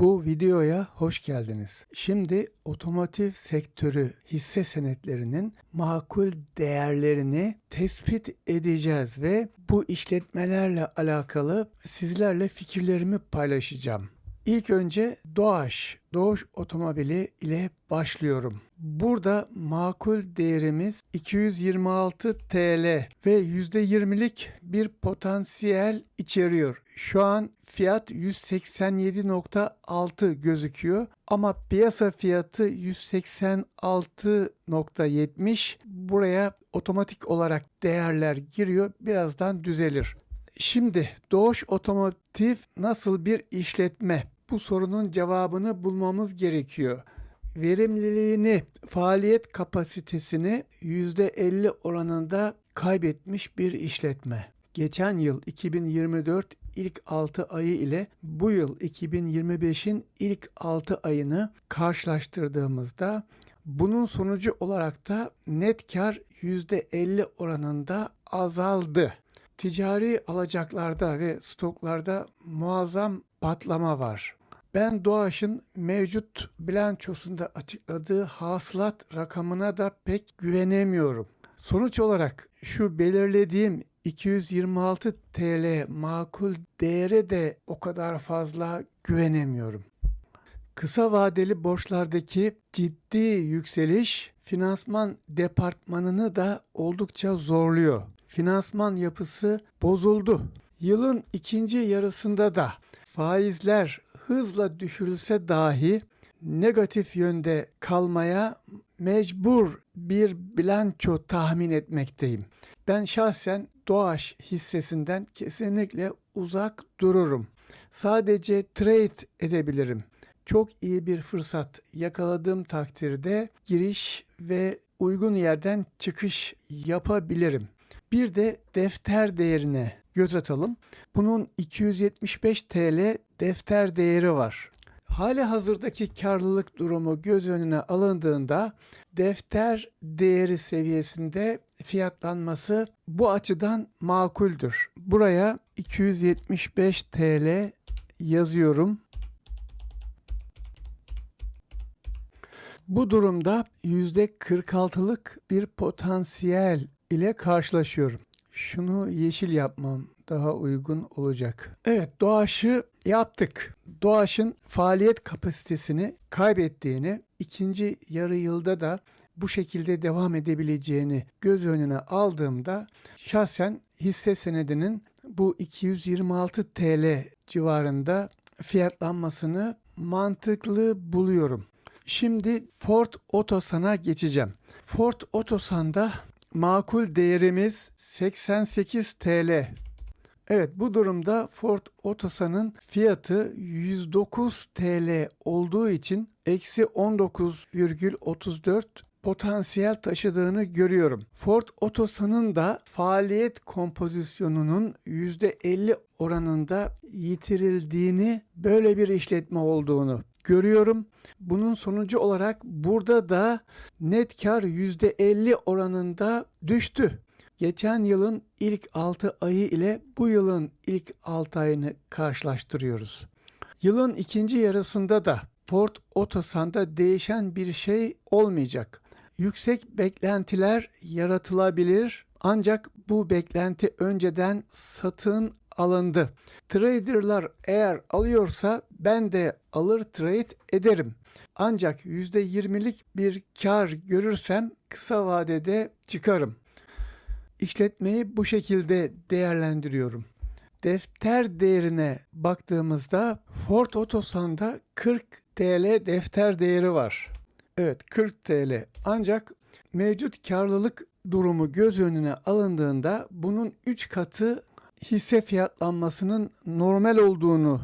Bu videoya hoş geldiniz. Şimdi otomotiv sektörü hisse senetlerinin makul değerlerini tespit edeceğiz ve bu işletmelerle alakalı sizlerle fikirlerimi paylaşacağım. İlk önce Doğaş, Doğuş Otomobili ile başlıyorum. Burada makul değerimiz 226 TL ve %20'lik bir potansiyel içeriyor. Şu an fiyat 187.6 gözüküyor ama piyasa fiyatı 186.70. Buraya otomatik olarak değerler giriyor. Birazdan düzelir. Şimdi Doğuş Otomotiv nasıl bir işletme? Bu sorunun cevabını bulmamız gerekiyor. Verimliliğini, faaliyet kapasitesini %50 oranında kaybetmiş bir işletme. Geçen yıl 2024 ilk 6 ayı ile bu yıl 2025'in ilk 6 ayını karşılaştırdığımızda bunun sonucu olarak da net kar %50 oranında azaldı. Ticari alacaklarda ve stoklarda muazzam patlama var. Ben Doğaş'ın mevcut bilançosunda açıkladığı hasılat rakamına da pek güvenemiyorum. Sonuç olarak şu belirlediğim 226 TL makul değere de o kadar fazla güvenemiyorum. Kısa vadeli borçlardaki ciddi yükseliş finansman departmanını da oldukça zorluyor. Finansman yapısı bozuldu. Yılın ikinci yarısında da faizler hızla düşürülse dahi negatif yönde kalmaya mecbur bir bilanço tahmin etmekteyim. Ben şahsen Doğaş hissesinden kesinlikle uzak dururum. Sadece trade edebilirim. Çok iyi bir fırsat yakaladığım takdirde giriş ve uygun yerden çıkış yapabilirim. Bir de defter değerine göz atalım. Bunun 275 TL defter değeri var. Hali hazırdaki karlılık durumu göz önüne alındığında defter değeri seviyesinde fiyatlanması bu açıdan makuldür. Buraya 275 TL yazıyorum. Bu durumda %46'lık bir potansiyel ile karşılaşıyorum. Şunu yeşil yapmam daha uygun olacak. Evet doğaşı yaptık. Doğaşın faaliyet kapasitesini kaybettiğini, ikinci yarı yılda da bu şekilde devam edebileceğini göz önüne aldığımda şahsen hisse senedinin bu 226 TL civarında fiyatlanmasını mantıklı buluyorum. Şimdi Ford Otosan'a geçeceğim. Ford Otosan'da makul değerimiz 88 TL. Evet bu durumda Ford Otosan'ın fiyatı 109 TL olduğu için eksi 19,34 potansiyel taşıdığını görüyorum. Ford Otosan'ın da faaliyet kompozisyonunun %50 oranında yitirildiğini, böyle bir işletme olduğunu görüyorum. Bunun sonucu olarak burada da net kar %50 oranında düştü. Geçen yılın ilk 6 ayı ile bu yılın ilk 6 ayını karşılaştırıyoruz. Yılın ikinci yarısında da Ford Otosan'da değişen bir şey olmayacak. Yüksek beklentiler yaratılabilir ancak bu beklenti önceden satın alındı. Traderlar eğer alıyorsa ben de alır trade ederim. Ancak %20'lik bir kar görürsem kısa vadede çıkarım. İşletmeyi bu şekilde değerlendiriyorum. Defter değerine baktığımızda Ford Otosan'da 40 TL defter değeri var. Evet 40 TL. Ancak mevcut karlılık durumu göz önüne alındığında bunun 3 katı hisse fiyatlanmasının normal olduğunu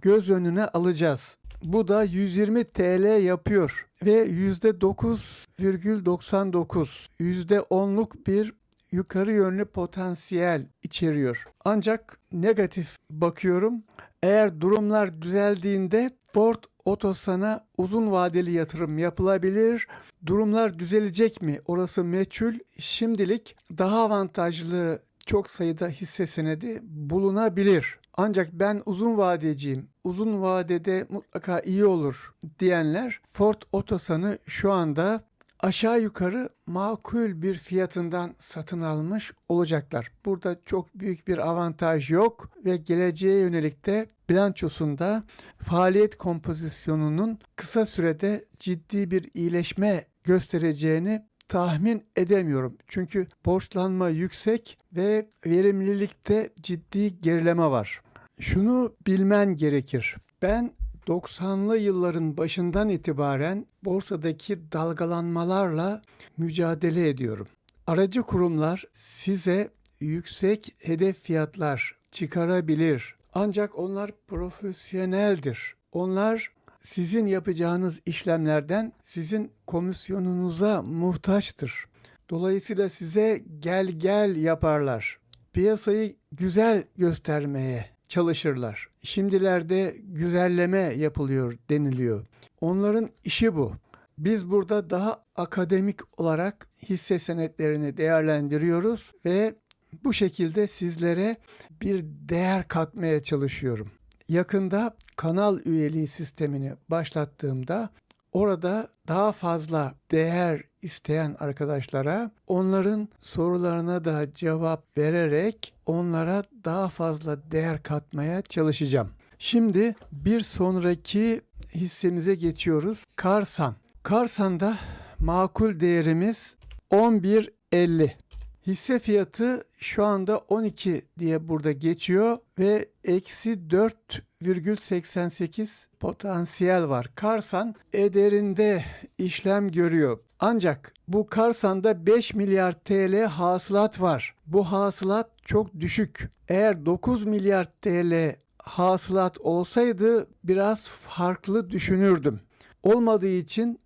göz önüne alacağız. Bu da 120 TL yapıyor ve %9,99 %10'luk bir yukarı yönlü potansiyel içeriyor. Ancak negatif bakıyorum. Eğer durumlar düzeldiğinde Ford Otosan'a uzun vadeli yatırım yapılabilir. Durumlar düzelecek mi? Orası meçhul. Şimdilik daha avantajlı çok sayıda hisse senedi bulunabilir. Ancak ben uzun vadeciyim. Uzun vadede mutlaka iyi olur diyenler Ford Otosan'ı şu anda aşağı yukarı makul bir fiyatından satın almış olacaklar. Burada çok büyük bir avantaj yok ve geleceğe yönelik de bilançosunda faaliyet kompozisyonunun kısa sürede ciddi bir iyileşme göstereceğini tahmin edemiyorum. Çünkü borçlanma yüksek ve verimlilikte ciddi gerileme var. Şunu bilmen gerekir. Ben 90'lı yılların başından itibaren borsadaki dalgalanmalarla mücadele ediyorum. Aracı kurumlar size yüksek hedef fiyatlar çıkarabilir. Ancak onlar profesyoneldir. Onlar sizin yapacağınız işlemlerden sizin komisyonunuza muhtaçtır. Dolayısıyla size gel gel yaparlar. Piyasayı güzel göstermeye çalışırlar. Şimdilerde güzelleme yapılıyor deniliyor. Onların işi bu. Biz burada daha akademik olarak hisse senetlerini değerlendiriyoruz ve bu şekilde sizlere bir değer katmaya çalışıyorum. Yakında kanal üyeliği sistemini başlattığımda orada daha fazla değer isteyen arkadaşlara onların sorularına da cevap vererek onlara daha fazla değer katmaya çalışacağım. Şimdi bir sonraki hissemize geçiyoruz. Karsan. Karsan'da makul değerimiz 11.50. Hisse fiyatı şu anda 12 diye burada geçiyor ve eksi 4,88 potansiyel var. Karsan ederinde işlem görüyor. Ancak bu Karsan'da 5 milyar TL hasılat var. Bu hasılat çok düşük. Eğer 9 milyar TL hasılat olsaydı biraz farklı düşünürdüm. Olmadığı için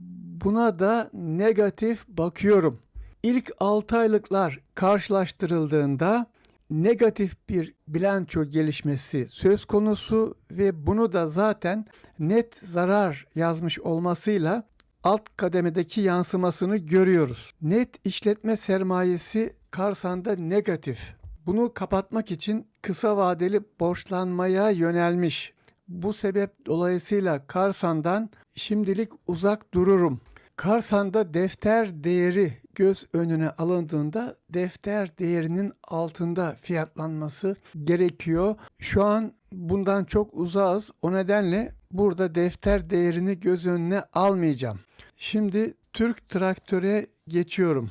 buna da negatif bakıyorum. İlk 6 aylıklar karşılaştırıldığında negatif bir bilanço gelişmesi söz konusu ve bunu da zaten net zarar yazmış olmasıyla alt kademedeki yansımasını görüyoruz. Net işletme sermayesi Karsan'da negatif. Bunu kapatmak için kısa vadeli borçlanmaya yönelmiş. Bu sebep dolayısıyla Karsan'dan şimdilik uzak dururum. Karsan'da defter değeri göz önüne alındığında defter değerinin altında fiyatlanması gerekiyor. Şu an bundan çok uzağız. O nedenle burada defter değerini göz önüne almayacağım. Şimdi Türk Traktör'e geçiyorum.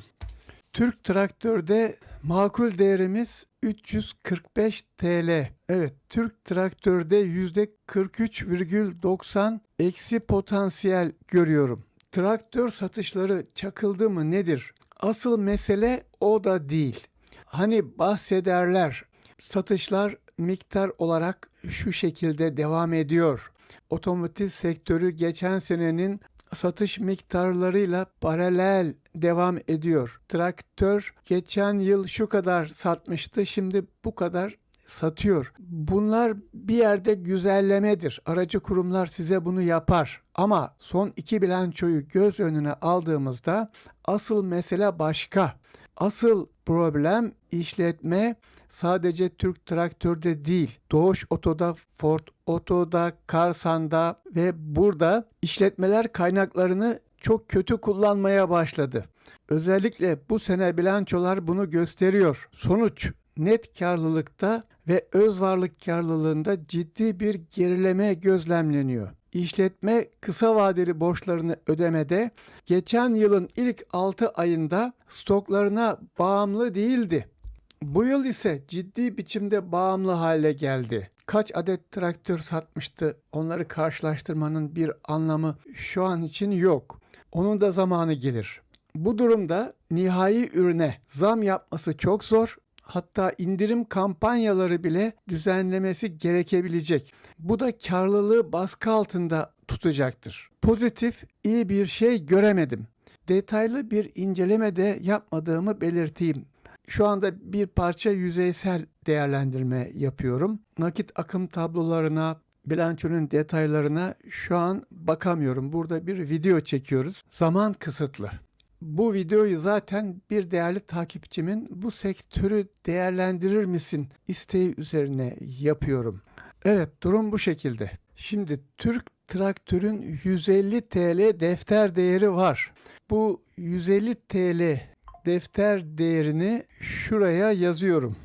Türk Traktör'de makul değerimiz 345 TL. Evet, Türk Traktör'de %43,90 eksi potansiyel görüyorum. Traktör satışları çakıldı mı nedir? Asıl mesele o da değil. Hani bahsederler satışlar miktar olarak şu şekilde devam ediyor. Otomotiv sektörü geçen senenin satış miktarlarıyla paralel devam ediyor. Traktör geçen yıl şu kadar satmıştı, şimdi bu kadar satıyor. Bunlar bir yerde güzellemedir. Aracı kurumlar size bunu yapar. Ama son iki bilançoyu göz önüne aldığımızda asıl mesele başka. Asıl problem işletme sadece Türk Traktör'de değil. Doğuş Oto'da, Ford Oto'da, Karsan'da ve burada işletmeler kaynaklarını çok kötü kullanmaya başladı. Özellikle bu sene bilançolar bunu gösteriyor. Sonuç net karlılıkta ve öz varlık karlılığında ciddi bir gerileme gözlemleniyor. İşletme kısa vadeli borçlarını ödemede geçen yılın ilk 6 ayında stoklarına bağımlı değildi. Bu yıl ise ciddi biçimde bağımlı hale geldi. Kaç adet traktör satmıştı? Onları karşılaştırmanın bir anlamı şu an için yok. Onun da zamanı gelir. Bu durumda nihai ürüne zam yapması çok zor hatta indirim kampanyaları bile düzenlemesi gerekebilecek. Bu da karlılığı baskı altında tutacaktır. Pozitif iyi bir şey göremedim. Detaylı bir inceleme de yapmadığımı belirteyim. Şu anda bir parça yüzeysel değerlendirme yapıyorum. Nakit akım tablolarına, bilançonun detaylarına şu an bakamıyorum. Burada bir video çekiyoruz. Zaman kısıtlı bu videoyu zaten bir değerli takipçimin bu sektörü değerlendirir misin isteği üzerine yapıyorum. Evet durum bu şekilde. Şimdi Türk traktörün 150 TL defter değeri var. Bu 150 TL defter değerini şuraya yazıyorum.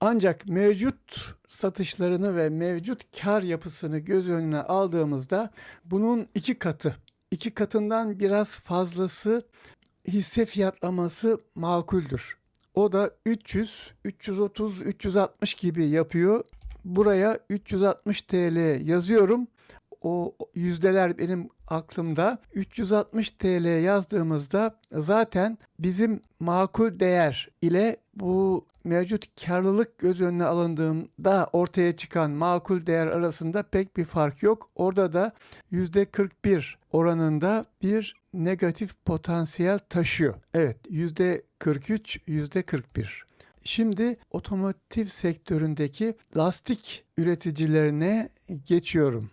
Ancak mevcut satışlarını ve mevcut kar yapısını göz önüne aldığımızda bunun iki katı, iki katından biraz fazlası hisse fiyatlaması makuldür. O da 300, 330, 360 gibi yapıyor. Buraya 360 TL yazıyorum. O yüzdeler benim aklımda. 360 TL yazdığımızda zaten bizim makul değer ile bu mevcut karlılık göz önüne alındığında ortaya çıkan makul değer arasında pek bir fark yok. Orada da %41 oranında bir negatif potansiyel taşıyor. Evet %43, %41. Şimdi otomotiv sektöründeki lastik üreticilerine geçiyorum.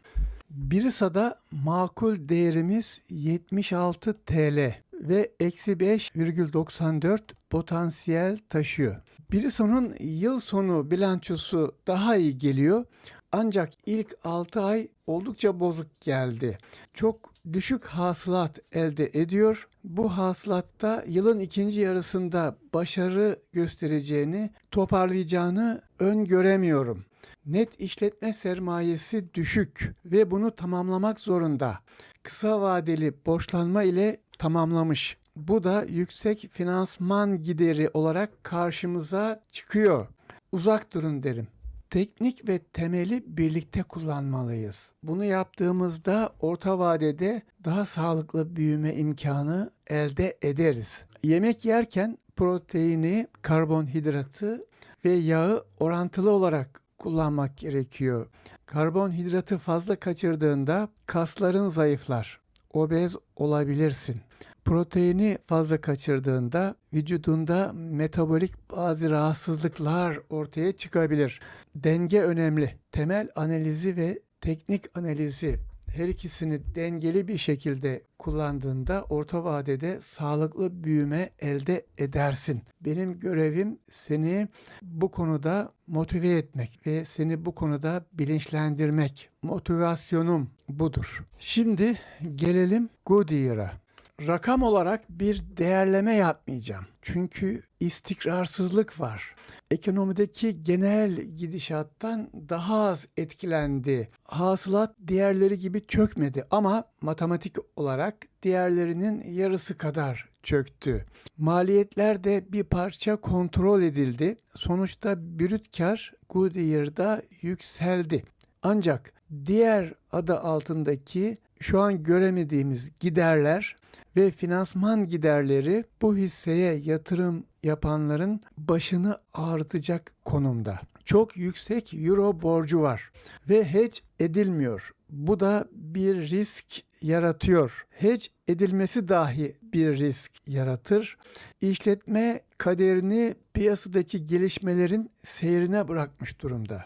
Birisa'da makul değerimiz 76 TL ve eksi 5,94 potansiyel taşıyor. Birisa'nın yıl sonu bilançosu daha iyi geliyor. Ancak ilk 6 ay oldukça bozuk geldi. Çok düşük hasılat elde ediyor. Bu hasılatta yılın ikinci yarısında başarı göstereceğini, toparlayacağını öngöremiyorum. Net işletme sermayesi düşük ve bunu tamamlamak zorunda. Kısa vadeli borçlanma ile tamamlamış. Bu da yüksek finansman gideri olarak karşımıza çıkıyor. Uzak durun derim. Teknik ve temeli birlikte kullanmalıyız. Bunu yaptığımızda orta vadede daha sağlıklı büyüme imkanı elde ederiz. Yemek yerken proteini, karbonhidratı ve yağı orantılı olarak kullanmak gerekiyor. Karbonhidratı fazla kaçırdığında kasların zayıflar. Obez olabilirsin. Proteini fazla kaçırdığında vücudunda metabolik bazı rahatsızlıklar ortaya çıkabilir. Denge önemli. Temel analizi ve teknik analizi her ikisini dengeli bir şekilde kullandığında orta vadede sağlıklı büyüme elde edersin. Benim görevim seni bu konuda motive etmek ve seni bu konuda bilinçlendirmek. Motivasyonum budur. Şimdi gelelim Goodyear'a rakam olarak bir değerleme yapmayacağım. Çünkü istikrarsızlık var. Ekonomideki genel gidişattan daha az etkilendi. Hasılat diğerleri gibi çökmedi ama matematik olarak diğerlerinin yarısı kadar çöktü. Maliyetler de bir parça kontrol edildi. Sonuçta brüt kar Goodyear'da yükseldi. Ancak diğer adı altındaki şu an göremediğimiz giderler ve finansman giderleri bu hisseye yatırım yapanların başını ağrıtacak konumda. Çok yüksek euro borcu var ve hedge edilmiyor. Bu da bir risk yaratıyor. Hedge edilmesi dahi bir risk yaratır. İşletme kaderini piyasadaki gelişmelerin seyrine bırakmış durumda.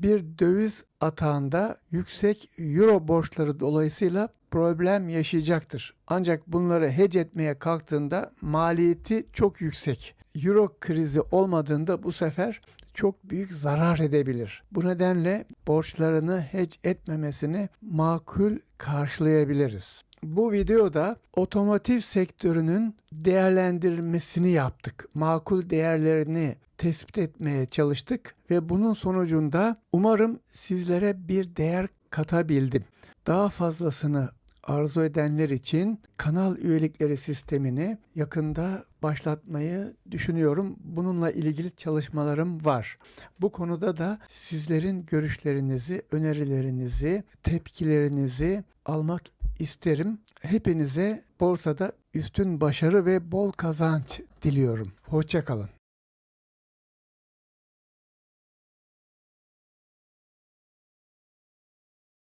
Bir döviz atağında yüksek euro borçları dolayısıyla problem yaşayacaktır. Ancak bunları hedge etmeye kalktığında maliyeti çok yüksek. Euro krizi olmadığında bu sefer çok büyük zarar edebilir. Bu nedenle borçlarını hedge etmemesini makul karşılayabiliriz. Bu videoda otomotiv sektörünün değerlendirmesini yaptık. Makul değerlerini tespit etmeye çalıştık ve bunun sonucunda umarım sizlere bir değer katabildim. Daha fazlasını arzu edenler için kanal üyelikleri sistemini yakında başlatmayı düşünüyorum. Bununla ilgili çalışmalarım var. Bu konuda da sizlerin görüşlerinizi, önerilerinizi, tepkilerinizi almak isterim. Hepinize borsada üstün başarı ve bol kazanç diliyorum. Hoşçakalın.